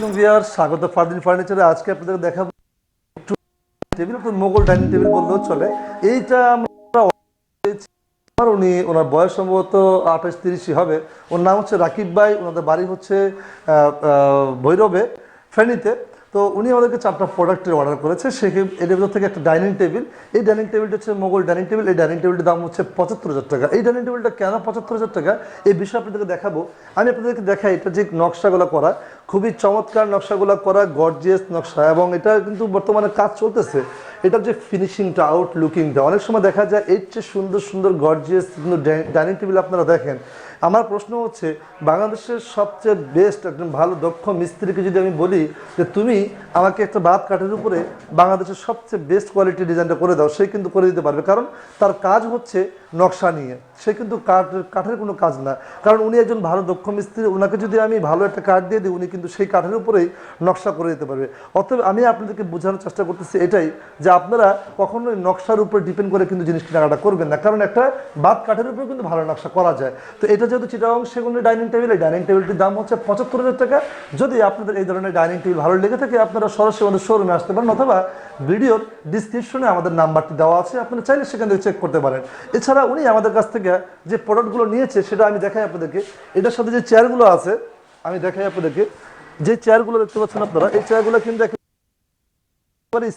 আলাইকুম ভিয়ার স্বাগত ফার্দিন ফার্নিচারে আজকে আপনাদের দেখাবো টেবিল আপনার মোগল ডাইনিং টেবিল বললেও চলে। এইটা আমরা উনি, ওনার বয়স সম্ভবত আঠাশ তিরিশই হবে। ওর নাম হচ্ছে রাকিব ভাই, ওনাদের বাড়ি হচ্ছে ভৈরবে, ফেনীতে। তো উনি আমাদেরকে চারটা প্রোডাক্টের অর্ডার করেছে। সেখানে এর ভিতর থেকে একটা ডাইনিং টেবিল এই ডাইনিং টেবিলটা হচ্ছে মোগল ডাইনিং টেবিল এই ডাইনিং টেবিলটার দাম হচ্ছে পঁচাত্তর হাজার টাকা। এই ডাইনিং টেবিলটা কেন পঁচাত্তর হাজার টাকা? এই বিষয়ে আপনাদেরকে দেখাবো। আমি আপনাদেরকে দেখাই, এটা যে নকশাগুলো করা, খুবই চমৎকার নকশাগুলো করা গর্জিয়াস নকশা এবং এটা কিন্তু বর্তমানে কাজ চলতেছে। এটার যে ফিনিশিংটা আউট লুকিংটা অনেক সময় দেখা যায়, এর চেয়ে সুন্দর সুন্দর গর্জিয়াস ডাইনিং টেবিল আপনারা দেখেন। আমার প্রশ্ন হচ্ছে, বাংলাদেশের সবচেয়ে বেস্ট একজন ভালো দক্ষ মিস্ত্রিকে যদি আমি বলি যে তুমি আমাকে একটা বাদ কাঠের উপরে বাংলাদেশের সবচেয়ে বেস্ট কোয়ালিটি ডিজাইনটা করে দাও, সে কিন্তু করে দিতে পারবে। কারণ তার কাজ হচ্ছে নকশা নিয়ে। সে কিন্তু কাঠের কাঠের কোনো কাজ না। কারণ উনি একজন ভালো দক্ষ মিস্ত্রি ওনাকে যদি আমি ভালো একটা কাঠ দিয়ে দিই, উনি কিন্তু সেই কাঠের উপরেই নকশা করে দিতে পারবে। অতএব আমি আপনাদেরকে বোঝানোর চেষ্টা করতেছি এটাই, যে আপনারা কখনোই নকশার উপর ডিপেন্ড করে কিন্তু জিনিস কেনাকাটা করবেন না। কারণ একটা বাদ কাঠের উপরে কিন্তু ভালো নকশা করা যায়। তো এটা যেহেতু চিটাং সেগুনের ডাইনিং টেবিল এই ডাইনিং টেবিলটির দাম হচ্ছে পঁচাত্তর হাজার টাকা। যদি আপনাদের এই ধরনের ডাইনিং টেবিল ভালো লেগে থাকে, আপনারা সরাসরি আমাদের শোরুমে আসতে পারেন অথবা ভিডিওর ডিসক্রিপশনে আমাদের নাম্বারটি দেওয়া আছে, আপনারা চাইলে সেখান থেকে চেক করতে পারেন। এছাড়া উনি আমাদের কাছ থেকে যে প্রোডাক্টগুলো নিয়েছে, সেটা আমি দেখাই আপনাদেরকে। এটার সাথে যে চেয়ারগুলো আছে, আমি দেখাই আপনাদেরকে। যে চেয়ারগুলো দেখতে পাচ্ছেন আপনারা, এই চেয়ারগুলো কিন্তু একেবারে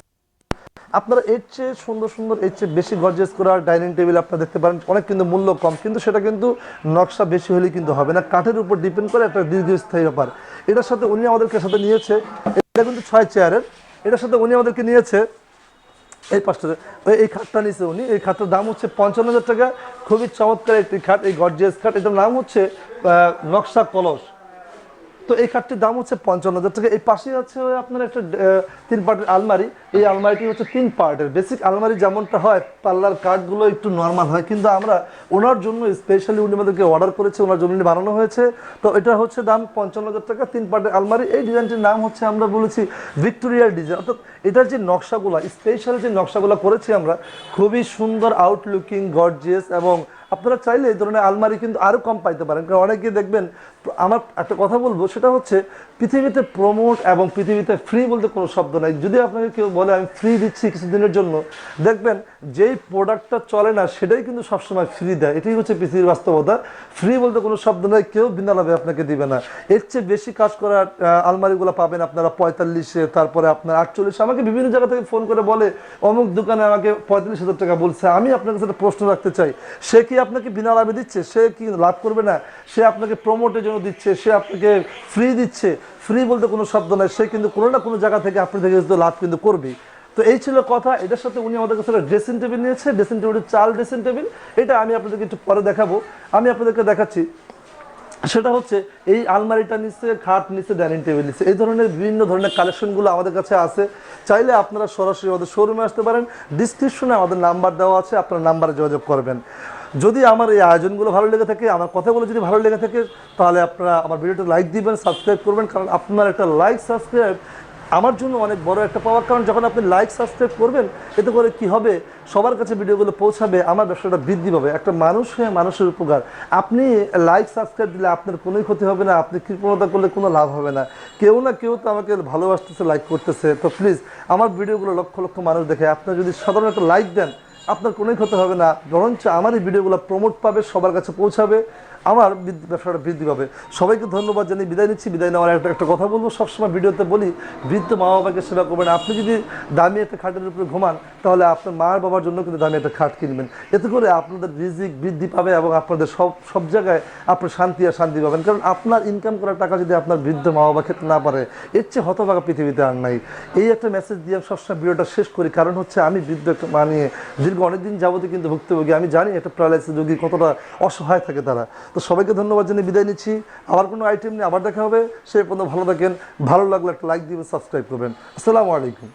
আপনারা এর চেয়ে সুন্দর সুন্দর, এর চেয়ে বেশি গর্জেস করা ডাইনিং টেবিল আপনারা দেখতে পারেন। অনেক কিন্তু মূল্য কম, কিন্তু সেটা কিন্তু নকশা বেশি হলে কিন্তু হবে না। কাঠের উপর ডিপেন্ড করে একটা দীর্ঘস্থায়ী ব্যাপার। এটার সাথে উনি আমাদেরকে সাথে নিয়েছে, এটা কিন্তু ছয় চেয়ারের এটার সাথে উনি আমাদেরকে নিয়েছে, এই পাঁচটা এই খাটটা নিয়েছে উনি। এই খাটটার দাম হচ্ছে পঞ্চান্ন হাজার টাকা। খুবই চমৎকার একটি খাট, এই গর্জিয়াস খাট। এটার নাম হচ্ছে নকশা কলস। তো এই খাটটির দাম হচ্ছে পঞ্চান্ন হাজার টাকা। এই পাশে আছে আপনার একটা তিন পার্টের আলমারি। এই আলমারিটি হচ্ছে তিন পার্টের। বেসিক আলমারি যেমনটা হয়, পাল্লার কাঠগুলো একটু নর্মাল হয়। কিন্তু আমরা ওনার জন্য স্পেশালি উনি আমাদেরকে অর্ডার করেছে, ওনার জন্য বানানো হয়েছে। তো এটা হচ্ছে দাম পঞ্চান্ন হাজার টাকা, তিন পার্টের আলমারি। এই ডিজাইনটির নাম হচ্ছে আমরা বলেছি ভিক্টোরিয়ার ডিজাইন। অর্থাৎ এটার যে নকশাগুলো স্পেশাল যে নকশাগুলো করেছি আমরা, খুবই সুন্দর আউটলুকিং গর্জিয়াস এবং আপনারা চাইলে এই ধরনের আলমারি কিন্তু আরও কম পাইতে পারেন। কারণ অনেকে দেখবেন, আমার একটা কথা বলব, সেটা হচ্ছে পৃথিবীতে প্রমোট এবং পৃথিবীতে ফ্রি বলতে কোনো শব্দ নাই। যদি আপনাকে কেউ বলে, আমি ফ্রি দিচ্ছি কিছুদিনের জন্য, দেখবেন যেই প্রোডাক্টটা চলে না, সেটাই কিন্তু সবসময় ফ্রি দেয়। এটাই হচ্ছে পৃথিবীর বাস্তবতা। ফ্রি বলতে কোনো শব্দ নাই, কেউ বিনা লাভে আপনাকে দিবে না। এর চেয়ে বেশি কাজ করা আলমারিগুলো পাবেন আপনারা পঁয়তাল্লিশে, তারপরে আপনার আটচল্লিশে। আমাকে বিভিন্ন জায়গা থেকে ফোন করে বলে, অমুক দোকানে আমাকে পঁয়তাল্লিশ হাজার টাকা বলছে। আমি আপনার কাছে প্রশ্ন রাখতে চাই, সে কি আপনাকে বিনা লাভে দিচ্ছে, সে কি লাভ করবে না? সে আপনাকে প্রমোটের জন্য দিচ্ছে, সে আপনাকে ফ্রি দিচ্ছে। ফ্রি বলতে কোনো শব্দ নাই, সে কিন্তু কোনো না কোনো জায়গা থেকে আপনি থেকে লাভ কিন্তু করবেই তো এই ছিল কথা, এটার সাথে উনি আমাদের কাছে ড্রেসিং টেবিল নিয়েছে ড্রেসিং টেবিল চাল ড্রেসিং টেবিল এটা আমি আপনাদেরকে একটু পরে দেখাবো। আমি আপনাদেরকে দেখাচ্ছি সেটা হচ্ছে এই আলমারিটা নিচে, খাট নিচে, ডাইনিং টেবিল নিচ্ছে এই ধরনের বিভিন্ন ধরনের কালেকশনগুলো আমাদের কাছে আছে। চাইলে আপনারা সরাসরি আমাদের শোরুমে আসতে পারেন। ডিসক্রিপশনে আমাদের নাম্বার দেওয়া আছে, আপনার নাম্বারে যোগাযোগ করবেন। যদি আমার এই আয়োজনগুলো ভালো লেগে থাকে, আমার কথাগুলো যদি ভালো লেগে থাকে, তাহলে আপনারা আমার ভিডিওটা লাইক দিবেন সাবস্ক্রাইব করবেন, কারণ আপনার একটা লাইক সাবস্ক্রাইব আমার জন্য অনেক বড় একটা পাওয়ার, কারণ যখন আপনি লাইক সাবস্ক্রাইব করবেন, এতে করে কি হবে? সবার কাছে ভিডিওগুলো পৌঁছাবে, আমার ব্যবসাটা বৃদ্ধি পাবে। একটা মানুষ হয়ে মানুষের উপকার। আপনি লাইক সাবস্ক্রাইব দিলে আপনার কোনোই ক্ষতি হবে না, আপনি কৃপণতা করলে কোনো লাভ হবে না। কেউ না কেউ তো আমাকে ভালোবাসতেছে লাইক করতেছে। তো প্লিজ আমার ভিডিওগুলো লক্ষ লক্ষ মানুষ দেখে আপনি যদি সাধারণ একটা লাইক দেন, আপনার কোনোই ক্ষতি হবে না। বরঞ্চ আমার এই ভিডিওগুলো প্রমোট পাবে, সবার কাছে পৌঁছাবে। আমার ব্যবসাটা বৃদ্ধি পাবে। সবাইকে ধন্যবাদ জানিয়ে বিদায় নিচ্ছি। বিদায় নেওয়ার একটা একটা কথা বলব। সবসময় ভিডিওতে বলি, বৃদ্ধ মা বাবাকে সেবা করবেন। আপনি যদি দামি একটা খাটের উপরে ঘুমান, তাহলে আপনার মার বাবার জন্য কিন্তু দামি একটা খাট কিনবেন। এতে করে আপনাদের রিজিক বৃদ্ধি পাবে এবং আপনাদের সব সব জায়গায় আপনার শান্তি আর শান্তি পাবেন। কারণ আপনার ইনকাম করার টাকা যদি আপনার বৃদ্ধ মা বাবা খেতে না পারে, এর চেয়ে হতভাগা পৃথিবীতে আর নাই। এই একটা মেসেজ দিয়ে আমি সবসময় ভিডিওটা শেষ করি। কারণ হচ্ছে আমি বৃদ্ধ একটা মা নিয়ে দীর্ঘ অনেকদিন যাবতীয় কিন্তু ভুক্তভোগী। আমি জানি একটা প্যারালাইসিস রোগী কতটা অসহায় থাকে তারা। তো সবাইকে ধন্যবাদ জানিয়ে বিদায় নিচ্ছি। আবার কোনো আইটেম নিয়ে আবার দেখা হবে। সে পর্যন্ত ভালো থাকেন, ভালো লাগলে একটা লাইক দিবেন সাবস্ক্রাইব করবেন। আসসালামু আলাইকুম।